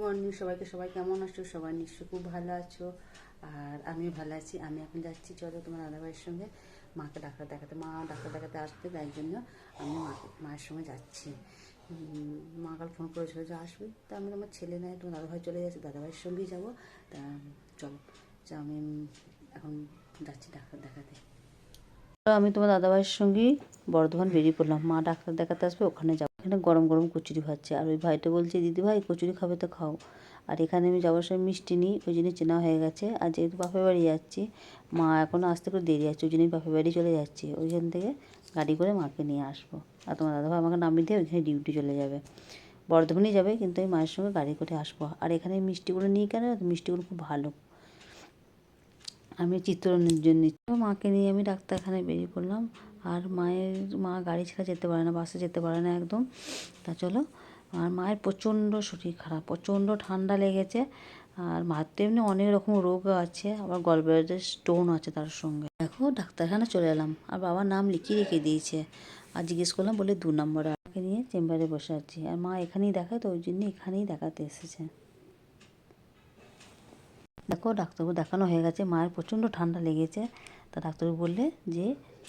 Morning সবাইকে, সবাই কেমন আছো? সবাই নিশ্চয়ই খুব ভালো আছো। আর আমিও ভালো আছি। আমি এখন যাচ্ছি, চলো তোমার দাদাভাইয়ের সঙ্গে মাকে ডাক্তার দেখাতে। মা ডাক্তার দেখাতে আসতে তাই জন্য আমি মায়ের সঙ্গে যাচ্ছি। মা কাল ফোন করেছিল যে আসবে। তা আমি আমার ছেলে নেয় তোমার দাদাভাই চলে যাচ্ছে দাদাভাইয়ের সঙ্গেই যাব। তা চলো আমি এখন যাচ্ছি ডাক্তার দেখাতে। আমি তোমার দাদাভাইয়ের সঙ্গেই বর্ধমান বেরিয়ে পড়লাম। মা ডাক্তার দেখাতে আসবে, ওখানে যাব। এখানে গরম গরম কচুরি খাচ্ছে। আর ওই ভাইটা বলছে, দিদি ভাই, কচুরি খাবে তো খাও। আর এখানে আমি যাওয়ার সময় মিষ্টি নিই ওই জন্য চেনা হয়ে গেছে। আর যেহেতু বাপের বাড়ি যাচ্ছি, মা এখনও আসতে করে দেরি আছে, ওই জন্যই বাপের বাড়ি চলে যাচ্ছি। ওইখান থেকে গাড়ি করে মাকে নিয়ে আসব। আর তোমার দাদাভাই আমাকে নামিয়ে দিয়ে, ওইখানে ডিউটি চলে যাবে। বর্ধমানই যাবে, কিন্তু আমি মায়ের সঙ্গে গাড়ি করে আসব। আর এখানে মিষ্টিগুলো নিই কেন? মিষ্টিগুলো খুব ভালো। আমি নিচ্ছি। তো মাকে নিয়ে আমি ডাক্তারখানায় বেরিয়ে পড়লাম। আর মায়ের, মা গাড়ি ছাড়া যেতে পারে না, বাসে যেতে পারে না একদম। তা চলো, আর মায়ের প্রচণ্ড শরীর খারাপ, প্রচণ্ড ঠান্ডা লেগেছে। আর মার তো এমনি অনেক রকম রোগ আছে, আবার গলব্লাডারের স্টোন আছে তার সঙ্গে। দেখো, ডাক্তারখানা চলে এলাম, আর বাবার নাম লিখিয়ে রেখে দিয়েছে। আর জিজ্ঞেস করলাম, বলে দু নম্বরে আমাকে নিয়ে চেম্বারে বসে আছি। আর মা এখানেই দেখায় তো, ওই জন্য এখানেই দেখাতে এসেছে। দেখো, ডাক্তারবাবু দেখানো হয়ে গেছে, মায়ের প্রচণ্ড ঠান্ডা লেগেছে। তা ডাক্তারবাবু বললে যে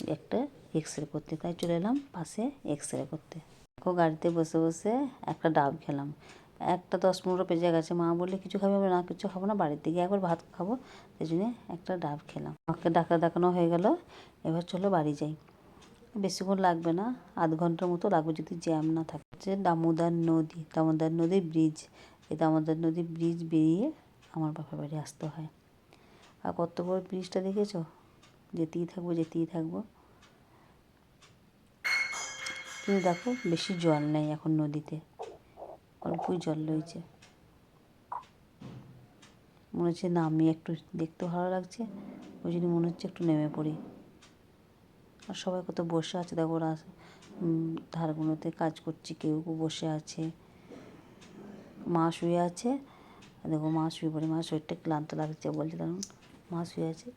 একটা এক্স রে করতে। তাই চলে এলাম পাশে এক্স রে করতে। দেখো, গাড়িতে বসে বসে একটা ডাব খেলাম। একটা দশ পনেরো পেজে গেছে। মা বললে, কিছু খাবে? না, কিছু খাব না বাড়িতে গিয়ে একবার ভাত খাব। সেই জন্য একটা ডাব খেলাম। আমাকে ডাক্তার দেখানো হয়ে গেল। এবার চলো বাড়ি যাই। বেশিক্ষণ লাগবে না, আধ ঘণ্টার মতো লাগবে যদি জ্যাম না থাকে। হচ্ছে দামোদর নদী। দামোদর নদীর ব্রিজ এই দামোদর নদীর ব্রিজ বেরিয়ে আমার বাপের বাড়ি আসতে হয়। আর কত বড় ব্রিজটা দেখেছ? যেতেই থাকব যেতেই থাকব। কিন্তু দেখো, বেশি জল নেই এখন নদীতে। অল্পই জল রয়েছে। মনে হচ্ছে নামি একটু দেখতে ভালো লাগছে, ওই জন্য মনে হচ্ছে একটু নেমে পড়ি। আর সবাই কত বসে আছে, দেখো ওরা ধারগুলোতে কাজ করছে, কেউ কেউ বসে আছে। মা শুয়ে আছে, দেখো মা শুয়ে পড়ে, মা শরীরটা ক্লান্ত লাগছে বলছে তখন মা শুয়ে আছে।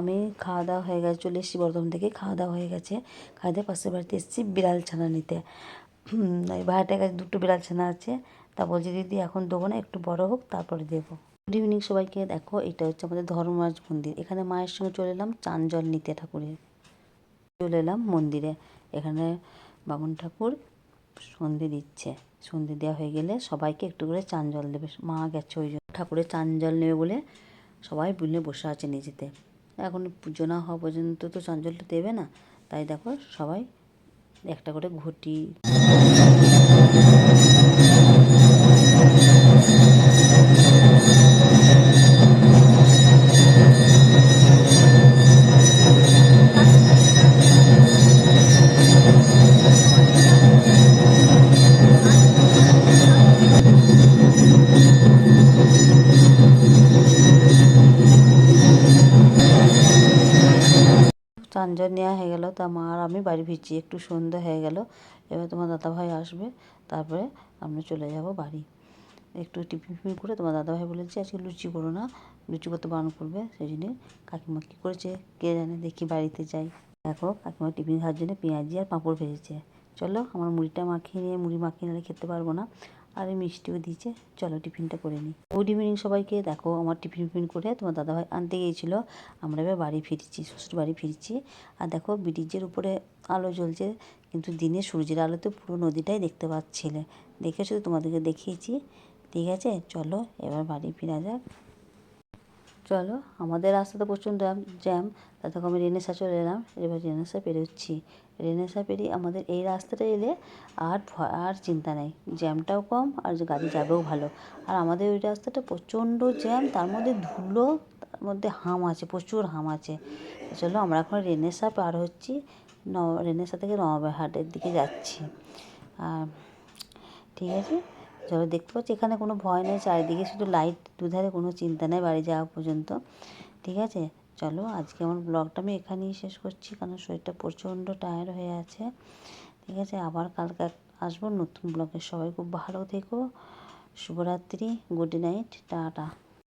আমি খাওয়া দাওয়া হয়ে গেছে, চলে এসেছি বর্ধমান থেকে, খাওয়া দাওয়া হয়ে গেছে। খাওয়া দাওয়া পাশের বাড়িতে এসেছি বিড়াল ছানা নিতে। এই ভাইটার কাছে দুটো বিড়াল ছানা আছে, তা বলছে দিদি এখন দেবো না, একটু বড় হোক, তারপরে দেবো। গুড ইভিনিং সবাইকে, দেখো, এটা হচ্ছে আমাদের ধর্মরাজ মন্দির। এখানে মায়ের সঙ্গে চলে এলাম চান জল নিতে ঠাকুরের। চলে এলাম মন্দিরে। এখানে বামুন ঠাকুর সন্ধে দিচ্ছে। সন্ধে দেওয়া হয়ে গেলে সবাইকে একটু করে চান জল দেবে। মা গেছে ওই জন্য। ঠাকুরের চান জল নেবে বলে সবাই বুলে বসে আছে নিজেতে। এখন পুজো না হওয়া পর্যন্ত তো চঞ্চলটা দেবে না। তাই দেখো সবাই একটা করে ঘটি। চাঞ্জল নেওয়া হয়ে গেল, তা মা আর আমি বাড়ি ফিরছি, একটু সন্ধ্যা হয়ে গেল। এবার তোমার দাদাভাই আসবে, তারপরে আমরা চলে যাব বাড়ি। একটু টিফিন ফিফিন করে তোমার দাদাভাই বলেছে, আজকে লুচি করো না, লুচি করতে বারণ করবে, সেই জন্য কাকিমা কী করেছে, কে জানে, দেখি বাড়িতে যাই। দেখো, কাকিমা টিফিন খাওয়ার জন্য পেঁয়াজি আর পাঁপড় ভেজেছে। চলো, আমার মুড়িটা মাখিয়ে নিয়ে, মুড়ি মাখিয়ে নিলে খেতে পারব না। আর মিষ্টিও দিয়েছে। চলো টিফিনটা করে নিই। গুড ইভিনিং সবাইকে। দেখো, আমার টিফিন ফিফিন করে তোমার দাদাভাই আনতে গিয়েছিল। আমরা এবার বাড়ি ফিরছি, শ্বশুর বাড়ি ফিরছি। আর দেখো, ব্রিজের উপরে আলো জ্বলছে, কিন্তু দিনে সূর্যের আলোতে পুরো নদীটাই দেখতে পাচ্ছিলে। দেখে শুধু তোমাদেরকে দেখিয়েছি। ঠিক আছে, চলো এবার বাড়ি ফিরা যাক। চলো, আমাদের রাস্তাতে প্রচণ্ড জ্যাম তা দেখো আমি রেনেসা চলে এলাম। এবার রেনেসা পেরোচ্ছি। রেনেসা পেরিয়ে আমাদের এই রাস্তাটা এলে আর আর চিন্তা নেই। জ্যামটাও কম, আর গাড়ি যাবেও ভালো। আর আমাদের ওই রাস্তাটা প্রচণ্ড জ্যাম তার মধ্যে ধুলো, তার মধ্যে হাম আছে, প্রচুর হাম আছে। চলো, আমরা এখন রেনেসা পার হচ্ছি। ন, রেনেসা থেকে নবাবহাটের দিকে যাচ্ছি। আর ঠিক আছে? চলো দেখতে পাচ্ছি এখানে কোনো ভয় নেই, চারিদিকে শুধু লাইট দুধারে কোনো চিন্তা নেই বাড়ি যাওয়া পর্যন্ত। ঠিক আছে? চলো, আজকে আমার ব্লগটা আমি এখানেই শেষ করছি কারণ শরীরটা প্রচণ্ড টায়ার্ড হয়ে আছে। ঠিক আছে? আবার কালকে আসব নতুন ব্লগে সবাই খুব ভালো থেকো। শুভরাত্রি গুড নাইট টাটা।